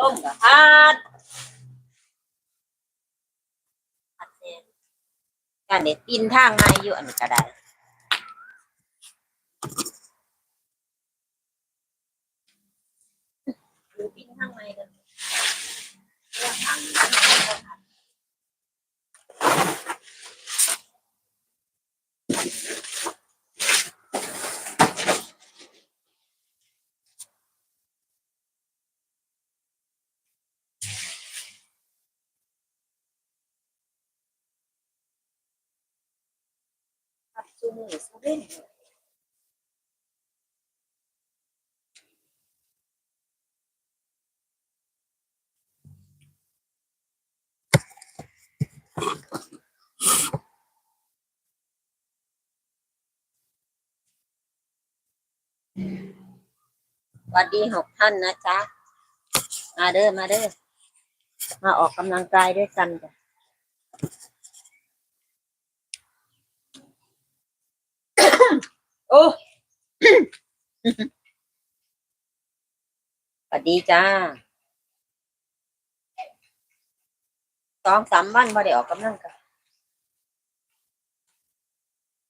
ต้มกับพัดพัดเส้นการเด็ดปีนทางมาอยู่อันนี้ก็ได้ดูปีนทางมากันเรื่องทางนี้ ขับจู มือเล่นสวัสดีหกท่านนะจ๊ะ มาเด้อ มาเด้อ มาออกกำลังกายด้วยกันจ้ะ โอ้สวัสดีจ้าสองสามวันมาได้ออกกำลังกาย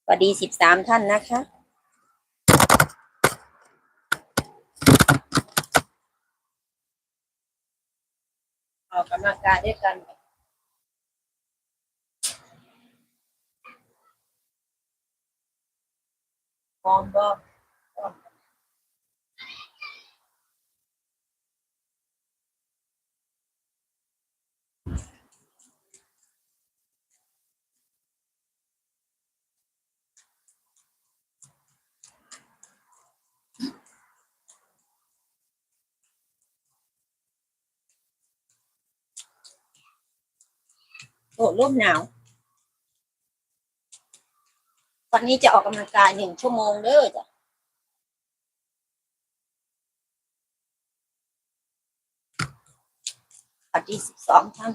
สวัสดีสิบสามท่านนะคะออกกำลังกายด้วยกัน พร้อมบ่พร้อมโอ้ร่มหนา วันนี้จะออกกำลังกายหนึ่งชั่วโมงเด้อจ้ะสวัสดีสิบสองท่าน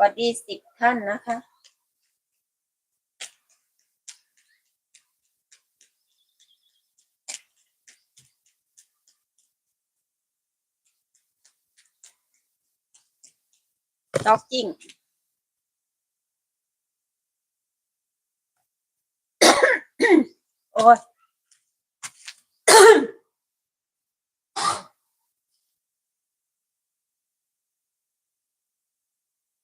วัสดีสิบท่านนะคะจ็อกกิ้งโอ้ย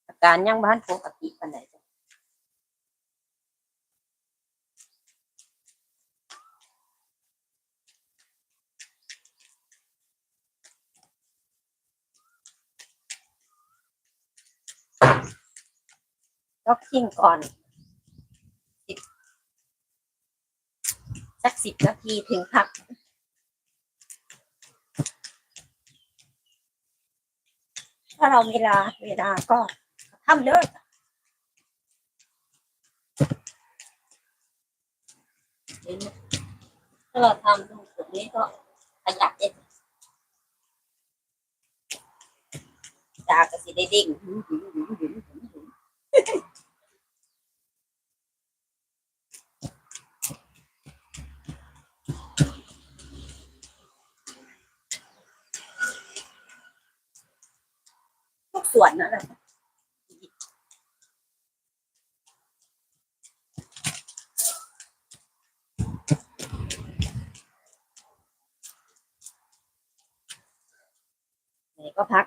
อา การยังบ้านปกติปานไหนจ้ะจ็อกกิ้งก่อนสิบสักสิบนาทีถึงพักถ้าเราเวลาเวลาก็ ทำเลยเห็นไหมถ้าเราทำตรงนี้ก็ขยับเองจากก็สิได้ดิ่งทุกส่วนนั่นแหละ ก็พัก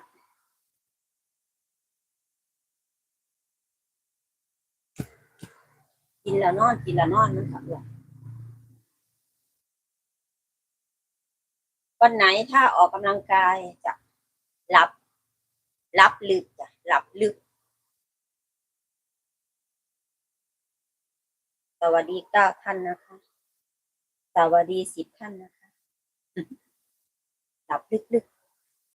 กินแล้วนอนกินแล้วนอนนะครับวันไหนถ้าออกกำลังกายจะหลับหลับลึกจ้ะหลับลึก สวัสดีเก้าท่านนะคะ สวัสดีสิบท่านนะคะ หลับลึกๆ